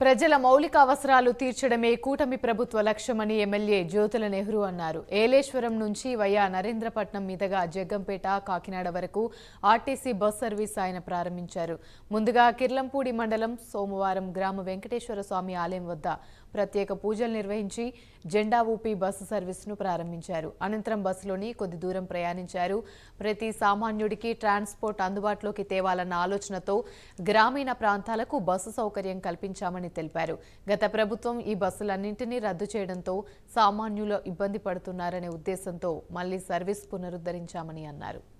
ప్రజల మౌలిక అవసరాలు తీర్చడమే కూటమి ప్రభుత్వ లక్ష్యమని ఎమ్మెల్యే జ్యోతుల నెహ్రూ అన్నారు. ఏలేశ్వరం నుంచి వయా నరేంద్రపట్నం మీదుగా జగ్గంపేట కాకినాడ వరకు ఆర్టీసీ బస్ సర్వీస్ ఆయన ప్రారంభించారు. ముందుగా కిర్లంపూడి మండలం సోమవారం గ్రామ వెంకటేశ్వర స్వామి ఆలయం వద్ద ప్రత్యేక పూజలు నిర్వహించి జెండా ఊపి బస్సు సర్వీసును ప్రారంభించారు. అనంతరం బస్సులోని కొద్ది దూరం ప్రయాణించారు. ప్రతి సామాన్యుడికి ట్రాన్స్పోర్ట్ అందుబాటులోకి తేవాలన్న ఆలోచనతో గ్రామీణ ప్రాంతాలకు బస్సు సౌకర్యం కల్పించామని తెలిపారు. గత ప్రభుత్వం ఈ బస్సులన్నింటినీ రద్దు చేయడంతో సామాన్యులు ఇబ్బంది పడుతున్నారనే ఉద్దేశంతో మళ్ళీ సర్వీస్ పునరుద్ధరించామని అన్నారు.